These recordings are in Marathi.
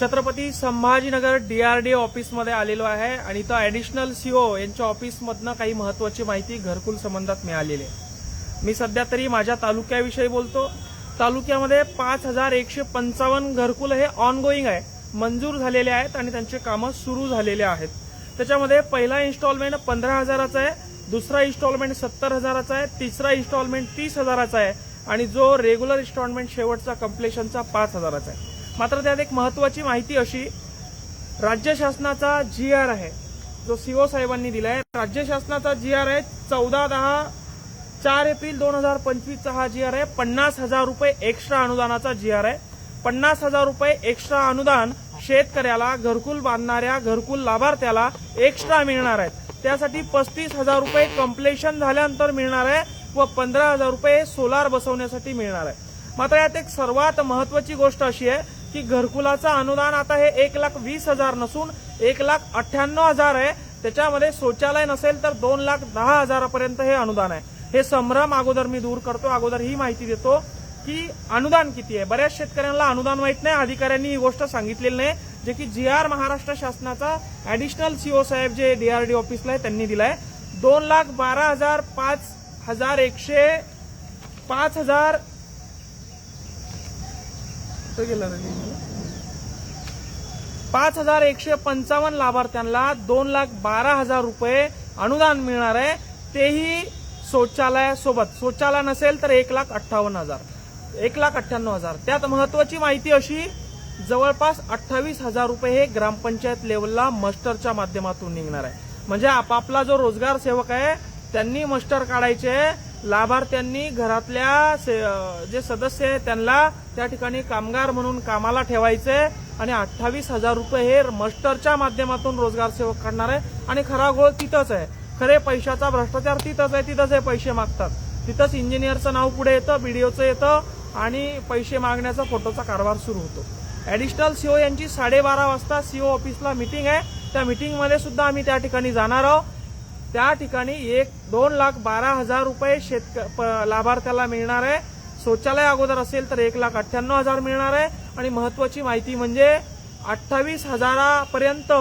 छत्रपती संभाजीनगर डीआरडीए ऑफिसमध्ये आलेलो आहे आणि इथं ॲडिशनल सीओ यांच्या ऑफिसमधनं काही महत्वाची माहिती घरकुल संबंधात मिळालेली आहे. मी सध्या तरी माझ्या तालुक्याविषयी बोलतो. तालुक्यामध्ये पाच हजार एकशे पंचावन्न घरकुल हे ऑनगोईंग आहे. मंजूर झालेले आहेत आणि त्यांचे कामं सुरू झालेले आहेत. त्याच्यामध्ये पहिला इन्स्टॉलमेंट पंधरा हजाराचा आहे दुसरा इन्स्टॉलमेंट सत्तर हजाराचा आहे तिसरा इन्स्टॉलमेंट तीस हजाराचा आहे आणि जो रेग्युलर इन्स्टॉलमेंट शेवटचा कम्प्लेशनचा पाच हजाराचा आहे. मात्र त्यात एक महत्वाची माहिती अशी राज्य शासनाचा जी आर आहे. जो सीओ साहेबांनी दिलाय. राज्य शासनाचा जी आर आहे चौदा दहा चार एप्रिल दोन हजार पंचवीसचा हा जी आर आहे. पन्नास हजार रुपये एक्स्ट्रा अनुदानाचा जी आर आहे. पन्नास हजार रुपये एक्स्ट्रा अनुदान शेतकऱ्याला घरकुल बांधणाऱ्या घरकुल लाभार्थ्याला एक्स्ट्रा मिळणार आहेत. त्यासाठी पस्तीस हजार रुपये कम्प्लेशन झाल्यानंतर मिळणार आहे व पंधरा हजार रुपये सोलार बसवण्यासाठी मिळणार आहे. मात्र यात एक सर्वात महत्वाची गोष्ट अशी आहे की घरकुलाचं अनुदान आता हे एक लाख वीस हजार नसून एक लाख अठ्ठ्याण्णव हजार आहे. त्याच्यामध्ये शौचालय नसेल तर दोन लाख दहा हजारापर्यंत हे अनुदान आहे. हे संभ्रम अगोदर मी दूर करतो अगोदर ही माहिती देतो की अनुदान किती आहे. बऱ्याच शेतकऱ्यांना अनुदान माहीत नाही अधिकाऱ्यांनी ही गोष्ट सांगितलेली नाही जे की जी आर महाराष्ट्र शासनाचा ऍडिशनल सीओ साहेब जे डीआरडी ऑफिसला आहे त्यांनी दिलाय. दोन लाख बारा हजार पाच हजार एकशे पाच हजार कुठं गेला पाच हजार एकशे पंचावन्न लाभार्थ्यांना दोन लाख बारा हजार रुपये अनुदान मिळणार आहे. तेही शौचालयासोबत. शौचालय नसेल तर एक लाख अठ्ठावन्न हजार. एक लाख अठ्ठ्याण्णव हजार. त्यात महत्वाची माहिती अशी जवळपास अठ्ठावीस हजार रुपये हे ग्रामपंचायत लेवलला मस्टरच्या माध्यमातून निघणार आहे. म्हणजे आपापला जो रोजगार सेवक आहे त्यांनी मस्टर काढायचे लाभार्थ्यांनी घरातल्या से- जे सदस्य आहे त्यांना त्या ठिकाणी कामगार म्हणून कामाला ठेवायचे आणि अठ्ठावीस हजार रुपये हे मस्टरच्या माध्यमातून रोजगार सेवक काढणार आहे. आणि खरा गोळ तिथंच आहे. खरे पैशाचा भ्रष्टाचार तिथंच आहे तिथंच हे पैसे मागतात. तिथंच इंजिनियरचं नाव पुढे येतं बीडीओचं येतं आणि पैसे मागण्याचा फोटोचा कारभार सुरू होतो. ऍडिशनल सीओ यांची साडेबारा वाजता सीओ ऑफिसला मिटिंग आहे. त्या मिटिंगमध्ये सुद्धा आम्ही त्या ठिकाणी जाणार आहोत. त्या ठिकाणी एक दोन लाख बारा हजार रुपये शेतक प- लाभार्थ्याला मिळणार आहे. शौचालय अगोदर असेल तर एक लाख अठ्ठ्याण्णव हजार मिळणार आहे. आणि महत्वाची माहिती म्हणजे अठ्ठावीस हजारापर्यंत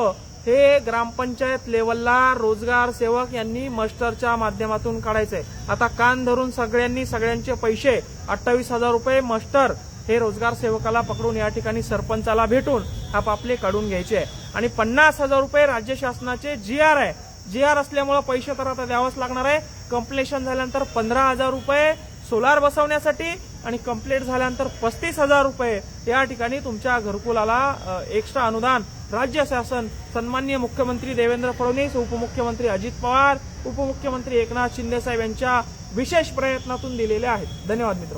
हे ग्रामपंचायत लेवलला रोजगार सेवक यांनी मस्टरच्या माध्यमातून काढायचंय. आता कान धरून सगळ्यांनी सगळ्यांचे पैसे अठ्ठावीस हजार रुपये मस्टर हे रोजगार सेवकाला पकडून या ठिकाणी सरपंचाला भेटून आपापले काढून घ्यायचे आहे. आणि पन्नास हजार रुपये राज्य शासनाचे जी आर आहे. जी आर असल्यामुळे पैसे तर आता द्यावंच लागणार आहे. कम्प्लेशन झाल्यानंतर पंधरा हजार रुपये सोलार बसवण्यासाठी आणि कंप्लीट झाल्यानंतर पस्तीस हजार रुपये या ठिकाणी तुमच्या घरकुलाला एक्स्ट्रा अनुदान. राज्य शासन सन्मान्य मुख्यमंत्री देवेंद्र फडणवीस उपमुख्यमंत्री अजित पवार उपमुख्यमंत्री एकनाथ शिंदे साहेब यांच्या विशेष प्रयत्नातून दिलेले आहेत. धन्यवाद मित्र.